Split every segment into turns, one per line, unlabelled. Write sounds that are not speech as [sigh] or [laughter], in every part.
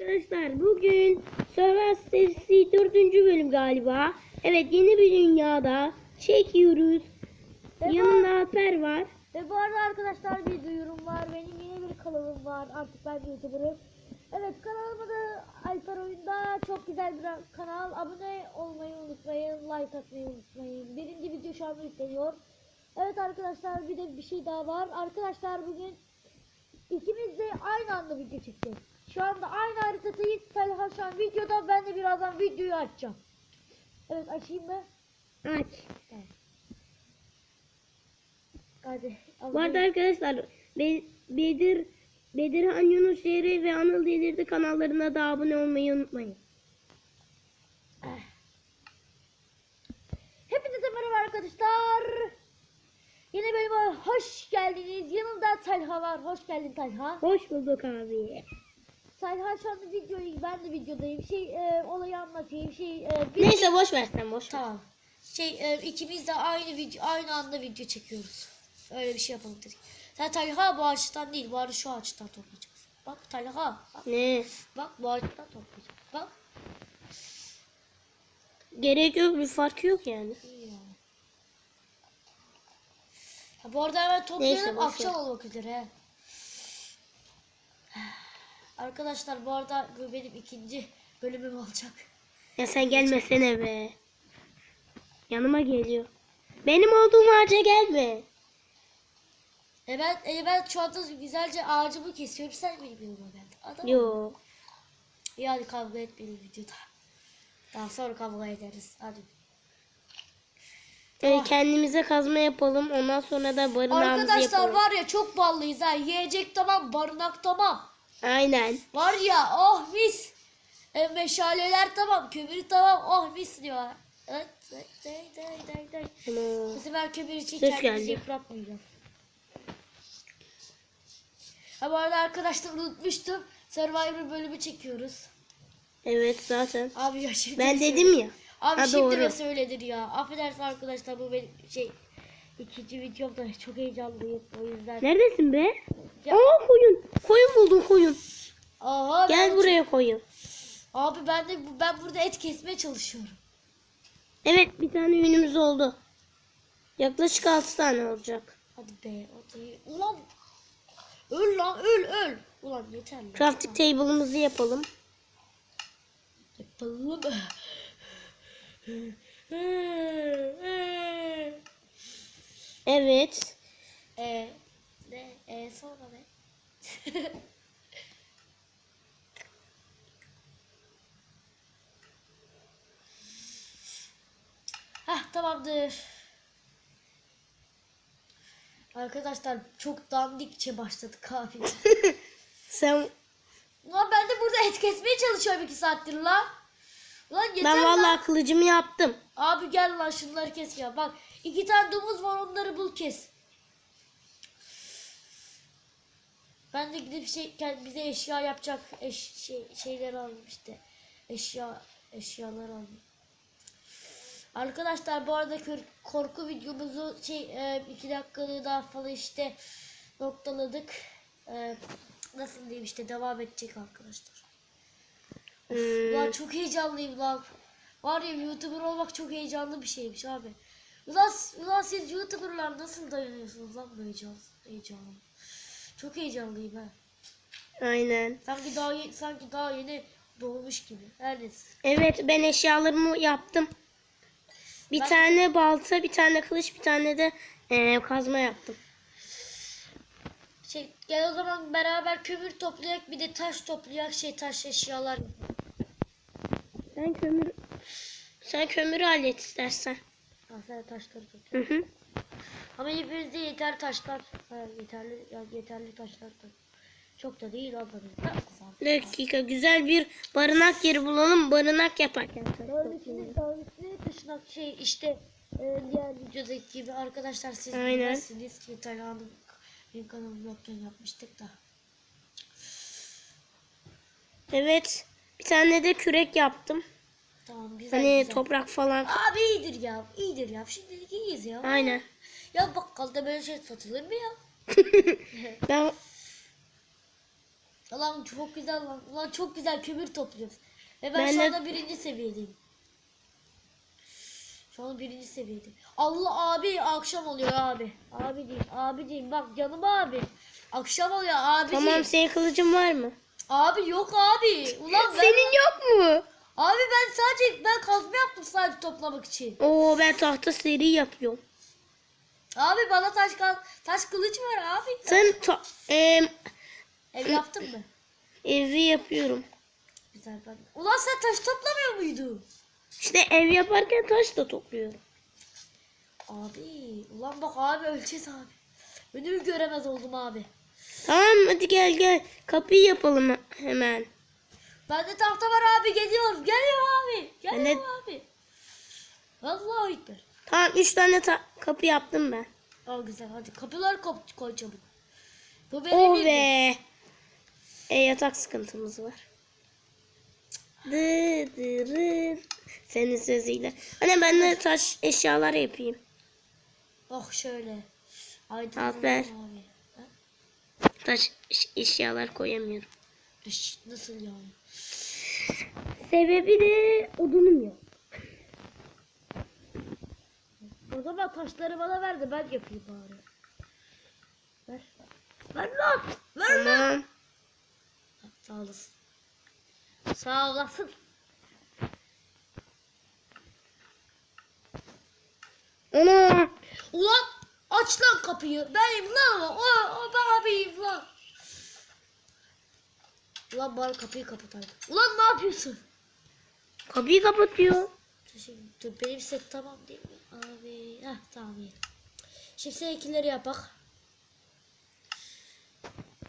arkadaşlar bugün Survivor serisi 4. bölüm galiba. Evet yeni bir dünyada çekiyoruz. Yanımda Alper var.
Ve bu arada arkadaşlar bir duyurum var. Benim yeni bir kanalım var. Artık ben YouTuber'ım. Evet kanalımın da Alper Oyunda çok güzel bir kanal. Abone olmayı unutmayın. Like atmayı unutmayın. Birinci video şu anda yükleniyor. Evet arkadaşlar bir de bir şey daha var. Arkadaşlar bugün ikimiz de aynı anda video çekeceğiz. Şu anda aynı haritadayız. Talha şu an videoda. Ben de birazdan videoyu açacağım. Evet açayım mı?
Aç.
Hadi.
Bu arada arkadaşlar Be- Bedir Bedirhan Yunus Şehri ve Anıl Delirdi kanallarına da abone olmayı unutmayın.
Hepinize merhaba arkadaşlar. Yeni bölüme hoş geldiniz. Yanımda Talha var. Hoş geldin Talha.
Hoş bulduk abi.
Talha şu anda videoyu ben de videodayım. Şey e, olayı anlatayım. Şey e, bir-
Neyse boş ver sen boş ver.
Tamam. Şey e, ikimiz de aynı video aynı anda video çekiyoruz. Öyle bir şey yapalım dedik. Sen Talha bu ağaçtan değil, bari şu ağaçtan toplayacağız. Bak Talha, bak,
Ne?
bak bu ağaçtan toplayacağız. Bak.
Gerek yok bir farkı yok yani.
iyi ya. Ha, bu arada hemen toplayalım
Neyse,
akşam olmak üzere. Arkadaşlar bu arada bu benim ikinci bölümüm olacak.
Ya sen gelmesene be. Yanıma geliyor. Benim olduğum ağaca gelme.
E ben, e ben şu anda güzelce ağacımı kesiyorum. Sen benim yanıma geldin. Adam
Yo.
İyi hadi kavga etmeyelim videoda. Daha sonra kavga ederiz. Hadi.
Ee, kendimize kazma yapalım. Ondan sonra da barınağımızı
Arkadaşlar
yapalım.
var ya çok ballıyız ha. Yiyecek tamam, barınak tamam.
Aynen.
Var ya oh mis. E, meşaleler tamam, kömür tamam. Oh mis diyor. Evet, evet, evet, evet.
Ana.
Bu sefer kömür için
Ses
kendimizi
geldi.
yıpratmayacağım. Ha bu arada arkadaşlar unutmuştum. Survivor bölümü çekiyoruz.
Evet zaten.
Abi ya şimdi
Ben dedim
söyledim?
ya.
Abi
Ha,
şimdi
doğru.
mi söyledir ya? Affedersin arkadaşlar bu benim şey ikinci videom da çok heyecanlıyım o yüzden.
Neredesin be?
Ya-
Aa koyun. Koyun buldum koyun.
Aha,
Gel
ben-
buraya koyun.
Abi ben de ben burada et kesmeye çalışıyorum.
Evet bir tane yünümüz oldu. Yaklaşık 6 tane olacak.
Hadi be hadi. Ulan öl lan öl öl. Ulan yeter lan.
Crafting table'ımızı yapalım.
Yapalım.
Evet.
e ne e sonra ne? [laughs] Hah tamamdır. Arkadaşlar çok dandikçe başladık abi. [laughs]
Sen
Ulan ben de burada et kesmeye çalışıyorum iki saattir lan. Ulan yeter
ben
lan.
vallahi kılıcımı yaptım.
Abi gel lan şunları kes ya. Bak iki tane domuz var onları bul kes. Ben de gidip şey bize eşya yapacak eş, şey, şeyler aldım işte. Eşya eşyalar aldım. Arkadaşlar bu arada korku videomuzu şey e, iki dakikalığı daha falan işte noktaladık. E, nasıl diyeyim işte devam edecek arkadaşlar.
Hmm,
Ulan çok heyecanlıyım lan. Var ya YouTuber olmak çok heyecanlı bir şeymiş abi. Ulan, ulan siz YouTuber'lar nasıl dayanıyorsunuz lan bu heyecan, heyecana? Çok heyecanlıyım ha.
aynen.
Sanki daha ye- sanki daha yeni doğmuş gibi. Her neyse.
Evet ben eşyalarımı yaptım. Bir
Ben-
tane balta, bir tane kılıç, bir tane de eee, kazma yaptım.
Şey gel o zaman beraber kömür toplayak bir de taş toplayak şey taş eşyalar.
Sen kömür sen kömürü hallet istersen.
Ha, sen taşları topla.
Hı hı.
Ama hepimizde yeter taşlar. Ha, yeterli ya yeterli taşlar da. Çok da değil ablamızda.
Dakika güzel bir barınak yeri bulalım. Barınak yaparken.
Taşınak şey işte e, diğer videodaki gibi arkadaşlar siz
Aynen.
bilmezsiniz ki Talha'nın benim kanalım yokken yapmıştık da.
Evet. Bir tane de kürek yaptım.
Tamam güzel
Hani
güzel.
toprak falan.
Abi iyidir ya iyidir ya şimdilik iyiyiz ya.
Aynen.
Ya bakkalda böyle şey satılır mı ya? [laughs]
Ben
Lan çok güzel lan. Lan çok güzel kömür topluyoruz. Ve ben,
Ben
şu
de-
anda birinci seviyedeyim. Şu an birinci seviyedeyim. Allah abi akşam oluyor abi. Abiciğim abiciğim bak canım abi. Akşam oluyor abiciğim.
Tamam senin kılıcın var mı?
Abi yok abi. Ulan ben,
Senin yok mu?
abi ben sadece ben kazma yaptım sadece toplamak için.
Oo ben tahta seri yapıyorum.
Abi bana taş kal taş kılıç var abi.
Sen ta- em,
Ev yaptın mı?
evi yapıyorum.
Güzel ben. Ulan sen taş toplamıyor muydun?
İşte ev yaparken taş da topluyorum.
Abi ulan bak abi öleceğiz abi. Önümü göremez oldum abi.
Tamam hadi gel gel. Kapıyı yapalım hemen.
Bende tahta var abi geliyorum. Geliyor abi. Geliyor
Ben de-
abi. Vallahi ekber.
Tamam üç tane ta- kapı yaptım ben.
Aa güzel hadi kapıları kop koy çabuk. Bu benim
Oh be. E yatak sıkıntımız var. Dı dı rı. Senin sözüyle. Anne ben de taş eşyalar yapayım.
Oh şöyle. Aydın. Ha?
Taş eş- eşyalar koyamıyorum.
Nasıl yani?
Sebebi de odunum yok.
O zaman taşları bana ver de ben yapayım bari. Ver. Ver lan. Ver lan. Sağ olasın. Sağ olasın.
Ana.
Ulan aç lan kapıyı. Benim lan o. O, o ben abiyim lan. Ulan bari kapıyı kapatalım. Ulan ne yapıyorsun?
Kapıyı kapatıyor.
Dur benim set tamam değil mi? Abi heh tamam iyi. Şimdi seninkileri yapak.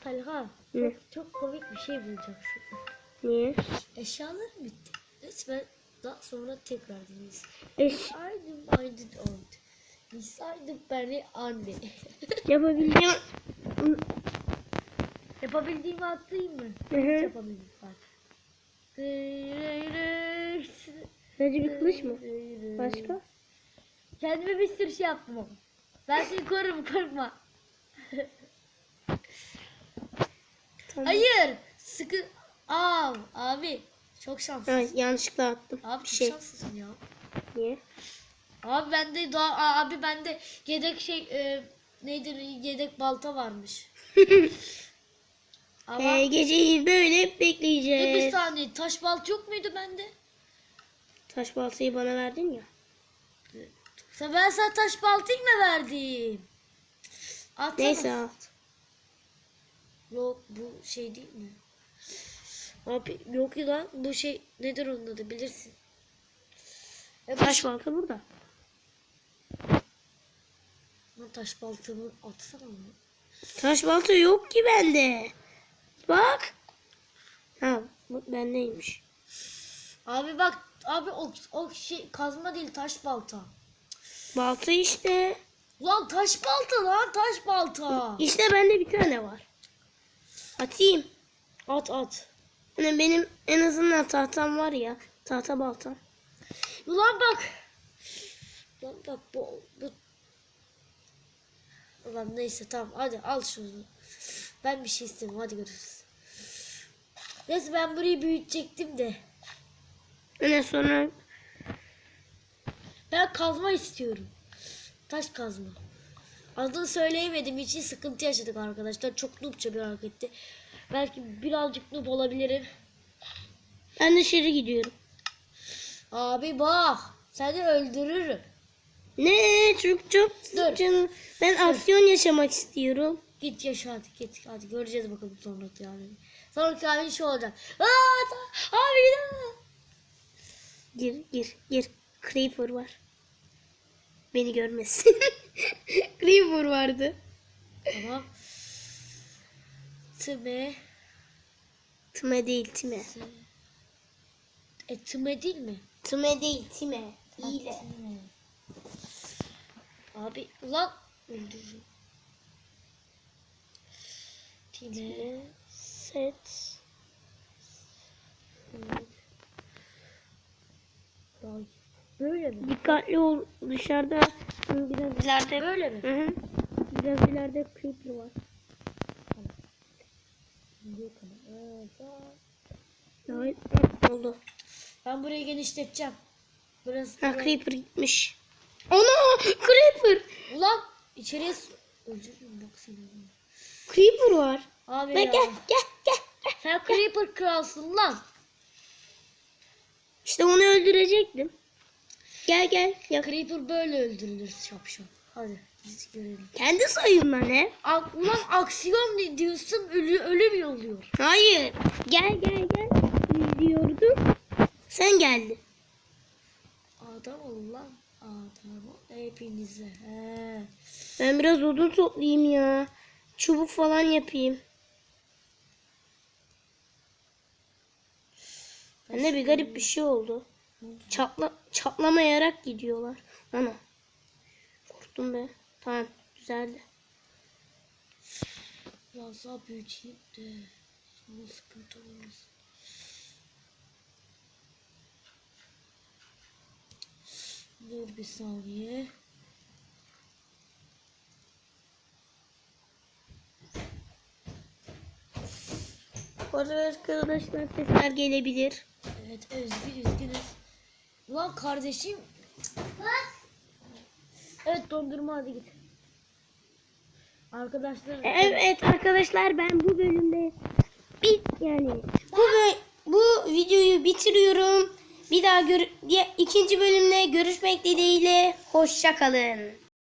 Talha
Ne?
çok, komik bir şey bulacaksın.
Niye?
Eşyalarım bitti. Lütfen daha sonra tekrar dinleyin.
Eş
Aydın aydın oldu. Nisaydım beni anne. [laughs]
yapabildiğim...
Yapabildiğimi atlayayım mı?
Hı hı.
Bak.
Sadece bir kılıç mı? Başka?
Kendime bir sürü şey yaptım ama. Ben seni korurum korkma.
Tamam.
Hayır. Sıkı. Aa abi. Çok şanslısın.
Evet, yanlışlıkla attım.
Abi çok
şey.
şanslısın ya.
Niye?
Abi bende daha abi bende yedek şey e, nedir yedek balta varmış. [laughs] Ama
Ee, geceyi böyle
dur bir
bekleyeceğiz.
saniye taş balta yok muydu bende?
Taş baltayı bana verdin ya.
Sen ben sana taş baltayı mı verdim? Atsana.
Neyse al.
Yok bu şey değil mi? Abi yok ya lan bu şey nedir onun adı bilirsin. E,
Taş balta burada.
Lan taş baltamı atsana mı?
Taş balta yok ki bende. Bak. Ha bu bendeymiş.
Abi bak abi o, o şey kazma değil taş balta.
Balta işte.
Lan taş balta lan taş balta.
İşte bende bir tane var. Atayım.
At at.
Hani benim en azından tahtam var ya. Tahta baltam.
Ulan bak. Lan bak bu, bu. Ulan neyse tamam hadi al şunu. Ben bir şey istemiyorum hadi görüşürüz. Neyse ben burayı büyütecektim de.
Ondan sonra
Ben kazma istiyorum. Taş kazma. Adını söyleyemediğim için sıkıntı yaşadık arkadaşlar. Çok noobça bir hareketti. Belki birazcık noob olabilirim.
ben dışarı gidiyorum.
Abi bak. Seni öldürürüm.
Ne çok çok
Dur.
canım. Ben aksiyon yaşamak istiyorum.
Git yaşa hadi git. Hadi göreceğiz bakalım sonraki yani. Sonraki halin şu olacak. Aa, abi.
Gir gir gir. Creeper var. Beni görmesin. [laughs] Creeper vardı.
Tamam. Tüme.
Tüme değil time.
E tüme değil mi?
Tüme değil time. İyi de.
Tüme. Abi lan öldürürüm. Tüme.
Set.
Ay, Böyle mi?
Dikkatli ol dışarıda biraz ileride.
Böyle mi?
Hı hı. Biraz ileride creeper var.
Evet,
oldu.
Ben burayı genişleteceğim. Burası.
Ha Creeper gitmiş. Ana Creeper.
Ulan içeriye s- öldürürüm bak seni.
Creeper var.
Abi
Gel
ya.
gel gel gel. gel.
Sen Creeper kralsın lan.
İşte onu öldürecektim. Gel gel. Ya,
Creeper böyle öldürülür şapşal. Hadi biz görelim.
kendi sayımla ne?
Ak ulan aksiyon diyorsun ölü ölüm yolluyor.
Hayır. Gel gel gel. Diyordum. Sen geldin.
Adam ol lan. Adam ol hepinize. He.
Ben biraz odun toplayayım ya. Çubuk falan yapayım. Bende bir garip bir şey oldu. Çatla, çatlamayarak gidiyorlar. Ana. Korktum be. Tamam. Güzeldi.
Biraz daha büyüteyim de. Sonra sıkıntı olmaz. Dur bir saniye.
Bu arada arkadaşlar sesler gelebilir.
Evet Özgür üzgünüz. Ulan kardeşim. Evet dondurma hadi git. Arkadaşlar
Evet arkadaşlar ben bu bölümde bir yani bu bu videoyu bitiriyorum. Bir daha gör ikinci bölümde görüşmek dileğiyle hoşça kalın.